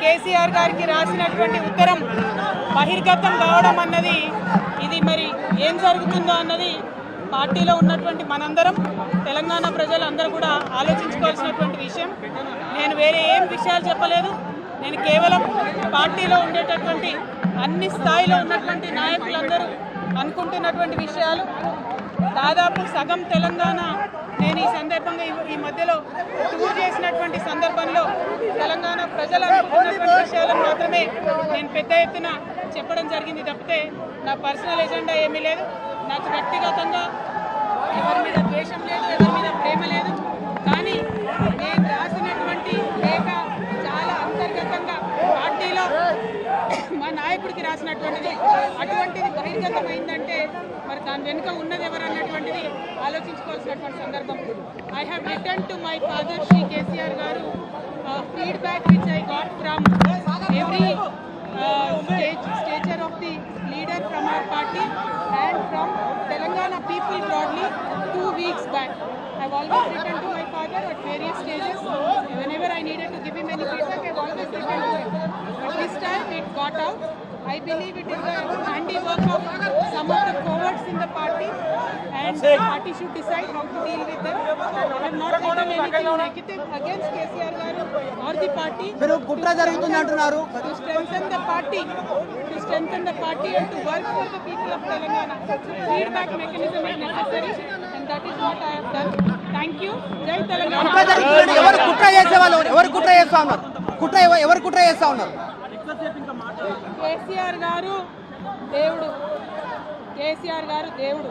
కేసీఆర్ గారికి రాసినటువంటి ఉత్తరం బహిర్గతం కావడం అన్నది ఇది మరి ఏం జరుగుతుందో అన్నది పార్టీలో ఉన్నటువంటి మనందరం తెలంగాణ ప్రజలందరూ కూడా ఆలోచించుకోవాల్సినటువంటి విషయం. నేను వేరే ఏం విషయాలు చెప్పలేదు. నేను కేవలం పార్టీలో ఉండేటటువంటి అన్ని స్థాయిలో ఉన్నటువంటి నాయకులందరూ అనుకుంటున్నటువంటి విషయాలు. దాదాపు సగం తెలంగాణ నేను ఈ సందర్భంగా ఈ- మధ్యలో టూర్ చేసినటువంటి సందర్భంలో తెలంగాణ ప్రజలు అనుకుంటున్నటువంటి విషయాలను మాత్రమే నేను పెద్ద ఎత్తున చెప్పడం జరిగింది తప్పితే నా పర్సనల్ ఎజెండా ఏమీ లేదు. నాకు వ్యక్తిగతంగా ఎవరి మీద ద్వేషం లేదు ఎవరి మీద ప్రేమ లేదు. కానీ నేను రాసినటువంటి లేఖ చాలా అంతర్గతంగా పార్టీలో మా నాయకుడికి రాసినటువంటిది. అటువంటిది బహిర్గతమైందంటే మరి దాని వెనుక ఉన్నది ఎవరన్నటువంటిది ఆలోచించుకోవాల్సినటువంటి సందర్భం I have return to my father Shri KCR garu feedback which I got from every stage stature of the leader from our party and from Telangana people broadly two weeks back I always return to my father at various stages whenever I needed to give him any feedback I always return to this time it got out I believe it is handy work of and the party should decide how to deal with them. I have not written anything negative against KCR garu or the party. మీరు కుట్ర జరుగుతుంది అంటున్నారు To strengthen the party, to strengthen the party and to work for the people of Telangana. Feedback mechanism is necessary and that is what I have done. Thank you. Jai కుట్ర Telangana. జరుగుతుంది ఎవరు కుట్ర చేసే వాళ్ళు ఎవరు కుట్ర చేస్తా ఉన్నారు కుట్ర ఎవ- ఎవరు కుట్ర చేస్తా ఉన్నారు కేసీఆర్ గారు దేవుడు కేసీఆర్ గారు దేవుడు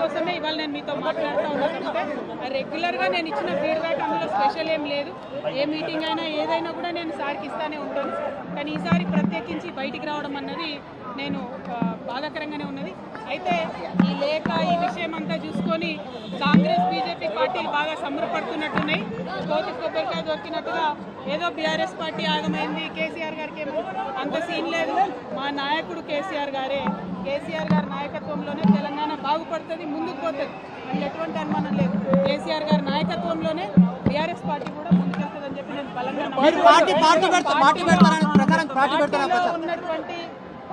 దానికోసమే ఇవాళ నేను మీతో మాట్లాడుతూ ఉన్నానంటే రెగ్యులర్గా నేను ఇచ్చిన ఫీడ్బ్యాక్ అందులో స్పెషల్ ఏం లేదు. ఏ మీటింగ్ అయినా ఏదైనా కూడా నేను సార్కి ఇస్తానే ఉంటాను. కానీ ఈసారి ప్రత్యేకించి బయటికి రావడం అన్నది నేను బాధాకరంగానే ఉన్నది. అయితే ఈ లేఖ ఈ విషయం అంతా చూసుకొని కాంగ్రెస్ బీజేపీ పార్టీలు బాగా సంబరపడుతున్నట్టున్నాయి. కోతి కొబ్బరికాయ దొరికినట్టుగా ఏదో బీఆర్ఎస్ పార్టీ ఆగమైంది. కేసీఆర్ గారికి ఏమో అంత సీన్ లేదు. మా నాయకుడు కేసీఆర్ గారే. కేసీఆర్ గారి నాయకత్వంలోనే తెలంగాణ బాగుపడుతుంది ముందుకు పోతుంది. అందులో ఎటువంటి అనుమానం లేదు. కేసీఆర్ గారి నాయకత్వంలోనే బీఆర్ఎస్ పార్టీ కూడా ముందుకెళ్తుందని చెప్పి నేను బలంగా ఉన్నటువంటి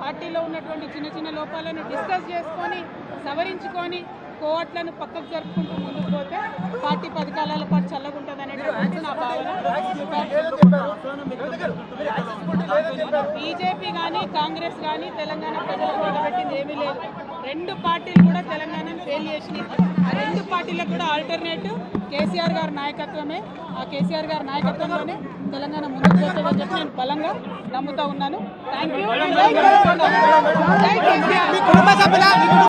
పార్టీలో ఉన్నటువంటి చిన్న చిన్న లోపాలను డిస్కస్ చేసుకొని సవరించుకొని కోవట్లను పక్కకు జరుపుకుంటూ ముందుకు పోతే పార్టీ పది కాలాల పాటు చల్లగుంటుంది అనేటువంటి నా భావన. బీజేపీ కానీ కాంగ్రెస్ కానీ తెలంగాణ ప్రజలకు నిలబెట్టింది ఏమీ లేదు. రెండు పార్టీలు కూడా తెలంగాణను ఫెయిల్ చేసినాయి. ఆ రెండు పార్టీలకు కూడా ఆల్టర్నేటివ్ కేసీఆర్ గారి నాయకత్వమే. ఆ కేసీఆర్ గారి నాయకత్వంలోనే తెలంగాణ ముందుకు పోతుందని చెప్పి నేను బలంగా నమ్ముతా ఉన్నాను. Thank you